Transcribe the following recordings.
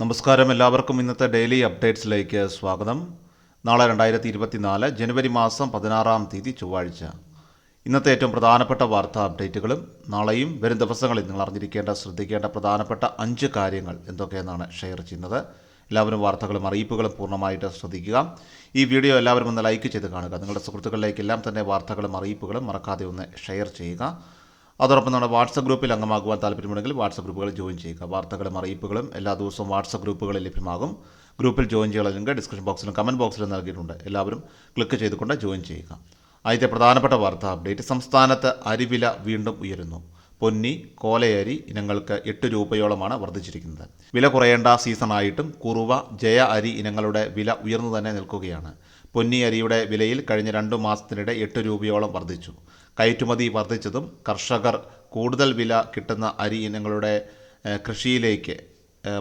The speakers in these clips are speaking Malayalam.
നമസ്കാരം. എല്ലാവർക്കും ഇന്നത്തെ ഡെയിലി അപ്ഡേറ്റ്സിലേക്ക് സ്വാഗതം. നാളെ രണ്ടായിരത്തി ഇരുപത്തിനാല് ജനുവരി മാസം പതിനാറാം തീയതി ചൊവ്വാഴ്ച. ഇന്നത്തെ ഏറ്റവും പ്രധാനപ്പെട്ട വാർത്താ അപ്ഡേറ്റുകളും നാളെയും വരും ദിവസങ്ങളിൽ നിങ്ങൾ അറിഞ്ഞിരിക്കേണ്ട ശ്രദ്ധിക്കേണ്ട പ്രധാനപ്പെട്ട അഞ്ച് കാര്യങ്ങൾ എന്തൊക്കെയെന്നാണ് ഷെയർ ചെയ്യുന്നത്. എല്ലാവരും വാർത്തകളും അറിയിപ്പുകളും പൂർണമായിട്ട് ശ്രദ്ധിക്കുക. ഈ വീഡിയോ എല്ലാവരും ഒന്ന് ലൈക്ക് ചെയ്ത് കാണുക. നിങ്ങളുടെ സുഹൃത്തുക്കളിലേക്കെല്ലാം തന്നെ വാർത്തകളും അറിയിപ്പുകളും മറക്കാതെ ഒന്ന് ഷെയർ ചെയ്യുക. അതോടൊപ്പം നമ്മുടെ വാട്സപ്പ് ഗ്രൂപ്പിൽ അംഗമാകുവാൻ താല്പര്യമുണ്ടെങ്കിൽ വാട്സപ്പ് ഗ്രൂപ്പുകളിൽ ജോയിൻ ചെയ്യുക. വാർത്തകളും അറിയിപ്പുകളും എല്ലാ ദിവസവും വാട്സപ്പ് ഗ്രൂപ്പുകളിൽ ലഭ്യമാകും. ഗ്രൂപ്പിൽ ജോയിൻ ചെയ്യാനുള്ള ലിങ്ക് ഡിസ്ക്രിപ്ഷൻ ബോക്സിലും കമന്റ് ബോക്സിലും നൽകിയിട്ടുണ്ട്. എല്ലാവരും ക്ലിക്ക് ചെയ്തുകൊണ്ട് ജോയിൻ ചെയ്യുക. ആദ്യത്തെ പ്രധാനപ്പെട്ട വാർത്താ അപ്ഡേറ്റ്. സംസ്ഥാനത്ത് അരിവില വീണ്ടും ഉയരുന്നു. പൊന്നി കോലയരി ഇനങ്ങൾക്ക് എട്ട് രൂപയോളമാണ് വർദ്ധിച്ചിരിക്കുന്നത്. വില കുറയേണ്ട സീസണായിട്ടും കുറുവ ജയ അരി ഇനങ്ങളുടെ വില ഉയർന്നു തന്നെ നിൽക്കുകയാണ്. പൊന്നി അരിയുടെ വിലയിൽ കഴിഞ്ഞ രണ്ടു മാസത്തിനിടെ എട്ട് രൂപയോളം വർദ്ധിച്ചു. കയറ്റുമതി വർദ്ധിച്ചതും കർഷകർ കൂടുതൽ വില കിട്ടുന്ന അരി ഇനങ്ങളുടെ കൃഷിയിലേക്ക്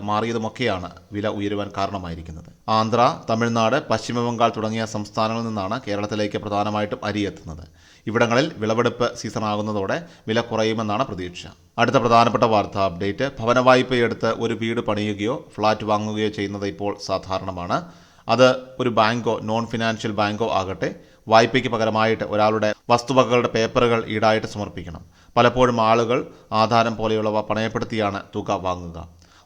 മാറിയതുമൊക്കെയാണ് വില ഉയരുവാൻ കാരണമായിരിക്കുന്നത്. ആന്ധ്ര തമിഴ്നാട് പശ്ചിമബംഗാൾ തുടങ്ങിയ സംസ്ഥാനങ്ങളിൽ നിന്നാണ് കേരളത്തിലേക്ക് പ്രധാനമായിട്ടും അരി എത്തുന്നത്. ഇവിടങ്ങളിൽ വിളവെടുപ്പ് സീസൺ ആകുന്നതോടെ വില കുറയുമെന്നാണ് പ്രതീക്ഷ. അടുത്ത പ്രധാനപ്പെട്ട വാർത്താ അപ്ഡേറ്റ്. ഭവന വായ്പയെടുത്ത് ഒരു വീട് പണിയുകയോ ഫ്ളാറ്റ് വാങ്ങുകയോ ചെയ്യുന്നത് ഇപ്പോൾ സാധാരണമാണ്. അത് ഒരു ബാങ്കോ നോൺ ഫിനാൻഷ്യൽ ബാങ്കോ ആകട്ടെ വായ്പയ്ക്ക് പകരമായിട്ട് ഒരാളുടെ വസ്തുവകകളുടെ പേപ്പറുകൾ ഈടായിട്ട് സമർപ്പിക്കണം. പലപ്പോഴും ആളുകൾ ആധാരം പോലെയുള്ളവ പണയപ്പെടുത്തിയാണ് തുക വാങ്ങുക.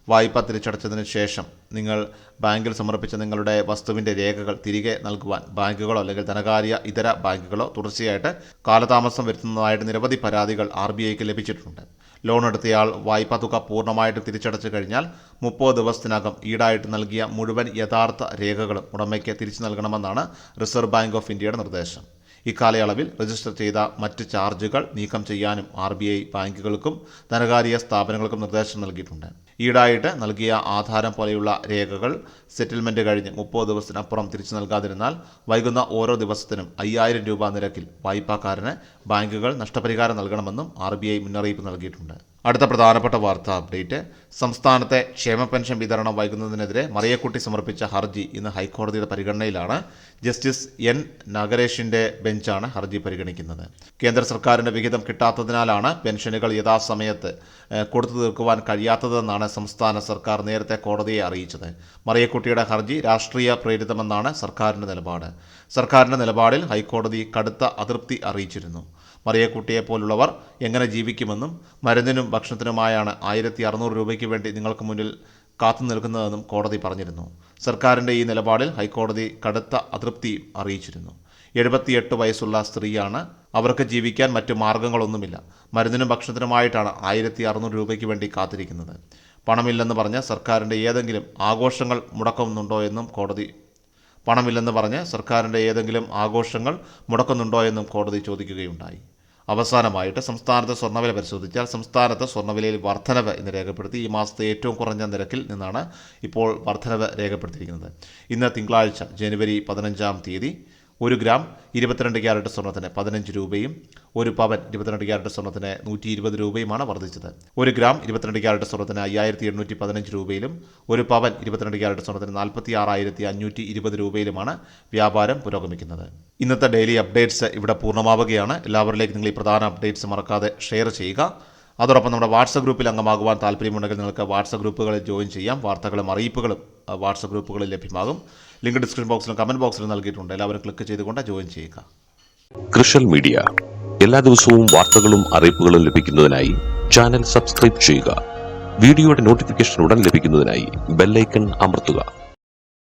വായ്പ തിരിച്ചടച്ചതിന് ശേഷം നിങ്ങൾ ബാങ്കിൽ സമർപ്പിച്ച നിങ്ങളുടെ വസ്തുവിന്റെ രേഖകൾ തിരികെ നൽകുവാൻ ബാങ്കുകളോ അല്ലെങ്കിൽ ധനകാര്യ ഇതര ബാങ്കുകളോ തുടർച്ചയായിട്ട് കാലതാമസം വരുത്തുന്നതായിട്ട് നിരവധി പരാതികൾ ആർ ലഭിച്ചിട്ടുണ്ട്. ലോൺ എടുത്തയാൾ വായ്പാ തുക പൂർണമായിട്ട് തിരിച്ചടച്ചു കഴിഞ്ഞാൽ മുപ്പത് ദിവസത്തിനകം ഈടായിട്ട് നൽകിയ മുഴുവൻ യഥാർത്ഥ രേഖകളും ഉടമയ്ക്ക് തിരിച്ചു നൽകണമെന്നാണ് റിസർവ് ബാങ്ക് ഓഫ് ഇന്ത്യയുടെ നിർദ്ദേശം. ഇക്കാലയളവിൽ രജിസ്റ്റർ ചെയ്ത മറ്റ് ചാർജുകൾ നീക്കം ചെയ്യാനും ആർ ബി ഐ ബാങ്കുകൾക്കും ധനകാര്യ സ്ഥാപനങ്ങൾക്കും നിർദ്ദേശം നൽകിയിട്ടുണ്ട്. ഈടായിട്ട് നൽകിയ ആധാരം പോലെയുള്ള രേഖകൾ സെറ്റിൽമെന്റ് കഴിഞ്ഞ് മുപ്പത് ദിവസത്തിനപ്പുറം തിരിച്ചു നൽകാതിരുന്നാൽ വൈകുന്ന ഓരോ ദിവസത്തിനും അയ്യായിരം രൂപ നിരക്കിൽ വായ്പാക്കാരന് ബാങ്കുകൾ നഷ്ടപരിഹാരം നൽകണമെന്നും ആർ മുന്നറിയിപ്പ് നൽകിയിട്ടുണ്ട്. അടുത്ത പ്രധാനപ്പെട്ട വാർത്താ അപ്ഡേറ്റ്. സംസ്ഥാനത്തെ ക്ഷേമ പെൻഷൻ വിതരണം വൈകുന്നതിനെതിരെ മറിയക്കുട്ടി സമർപ്പിച്ച ഹർജി ഇന്ന് ഹൈക്കോടതിയുടെ പരിഗണനയിലാണ്. Justice N. നഗരേഷിന്റെ ബെഞ്ചാണ് ഹർജി പരിഗണിക്കുന്നത്. കേന്ദ്ര സർക്കാരിന്റെ വിഹിതം കിട്ടാത്തതിനാലാണ് പെൻഷനുകൾ യഥാസമയത്ത് കൊടുത്തു തീർക്കുവാൻ കഴിയാത്തതെന്നാണ് സംസ്ഥാന സർക്കാർ നേരത്തെ കോടതിയെ അറിയിച്ചത്. മറിയക്കുട്ടിയുടെ ഹർജി രാഷ്ട്രീയ പ്രേരിതമെന്നാണ് സർക്കാരിന്റെ നിലപാട്. സർക്കാരിന്റെ നിലപാടിൽ ഹൈക്കോടതി കടുത്ത അതൃപ്തി അറിയിച്ചിരുന്നു. മറിയക്കുട്ടിയെ പോലുള്ളവർ എങ്ങനെ ജീവിക്കുമെന്നും മരുന്നിനും ഭക്ഷണത്തിനുമായാണ് ആയിരത്തി അറുന്നൂറ് രൂപയ്ക്ക് വേണ്ടി നിങ്ങൾക്ക് മുന്നിൽ കാത്തു നിൽക്കുന്നതെന്നും കോടതി പറഞ്ഞിരുന്നു. സർക്കാരിന്റെ ഈ നിലപാടിൽ ഹൈക്കോടതി കടുത്ത അതൃപ്തി അറിയിച്ചിരുന്നു. എഴുപത്തിയെട്ട് വയസ്സുള്ള സ്ത്രീയാണ് അവർക്ക് ജീവിക്കാൻ മറ്റു മാർഗങ്ങളൊന്നുമില്ല. മരുന്നിനും ഭക്ഷണത്തിനുമായിട്ടാണ് ആയിരത്തി അറുന്നൂറ് രൂപയ്ക്ക് വേണ്ടി കാത്തിരിക്കുന്നത്. പണമില്ലെന്ന് പറഞ്ഞ് സർക്കാരിന്റെ ഏതെങ്കിലും ആഘോഷങ്ങൾ മുടക്കുന്നുണ്ടോ എന്നും കോടതി പണമില്ലെന്ന് പറഞ്ഞ് സർക്കാരിന്റെ ഏതെങ്കിലും ആഘോഷങ്ങൾ മുടക്കുന്നുണ്ടോ എന്നും കോടതി ചോദിക്കുകയുണ്ടായി. അവസാനമായിട്ട് സംസ്ഥാനത്തെ സ്വർണവില പരിശോധിച്ചാൽ സംസ്ഥാനത്ത് സ്വർണവിലയിൽ വർധനവ് എന്ന് രേഖപ്പെടുത്തി. ഈ മാസത്തെ ഏറ്റവും കുറഞ്ഞ നിരക്കിൽ നിന്നാണ് ഇപ്പോൾ വർധനവ് രേഖപ്പെടുത്തിയിരിക്കുന്നത്. ഇന്ന് തിങ്കളാഴ്ച ജനുവരി പതിനഞ്ചാം തീയതി ഒരു ഗ്രാം ഇരുപത്തിരണ്ട് ക്യാരറ്റ് സ്വർണത്തിന് പതിനഞ്ച് രൂപയും ഒരു പവൻ ഇരുപത്തിരണ്ട് ക്യാരറ്റ് സ്വർണത്തിന് നൂറ്റി ഇരുപത് രൂപയുമാണ് വർദ്ധിച്ചത്. ഒരു ഗ്രാം ഇരുപത്തിരണ്ട് ക്യാരറ്റ് സ്വർണത്തിന് അയ്യായിരത്തി എണ്ണൂറ്റി പതിനഞ്ച് രൂപയിലും ഒരു പവൻ ഇരുപത്തിരണ്ട് ക്യാരറ്റ് സ്വർണത്തിന് നാൽപ്പത്തി ആറായിരത്തി അഞ്ഞൂറ്റി ഇരുപത് രൂപയിലുമാണ് വ്യാപാരം പുരോഗമിക്കുന്നത്. ഇന്നത്തെ ഡെയിലി അപ്ഡേറ്റ്സ് ഇവിടെ പൂർണമാവുകയാണ്. എല്ലാവരിലേക്കും നിങ്ങൾ ഈ പ്രധാന അപ്ഡേറ്റ്സ് മറക്കാതെ ഷെയർ ചെയ്യുക. അതോടൊപ്പം നമ്മുടെ വാട്സപ്പ് ഗ്രൂപ്പിൽ അംഗമാകുവാൻ താല്പര്യമുണ്ടെങ്കിൽ നിങ്ങൾക്ക് വാട്സപ്പ് ഗ്രൂപ്പുകളിൽ ജോയിൻ ചെയ്യാം. വാർത്തകളും അറിയിപ്പുകളും വാട്സപ്പ് ഗ്രൂപ്പുകളിൽ ലഭ്യമാകും. ലിങ്ക് ഡിസ്ക്രിപ്ഷൻ ബോക്സിലും കമന്റ് ബോക്സിലും നൽകിയിട്ടുണ്ട്. എല്ലാവരും ക്ലിക്ക് ചെയ്തുകൊണ്ട് ജോയിൻ ചെയ്യുക. കൃഷൽ മീഡിയ. എല്ലാ ദിവസവും വാർത്തകളും അറിയിപ്പുകളും ലഭിക്കുന്നതിനായി ചാനൽ സബ്സ്ക്രൈബ് ചെയ്യുക. വീഡിയോയുടെ നോട്ടിഫിക്കേഷൻ ഉടൻ ലഭിക്കുന്നതിനായി ബെല്ലൈക്കൺ അമർത്തുക.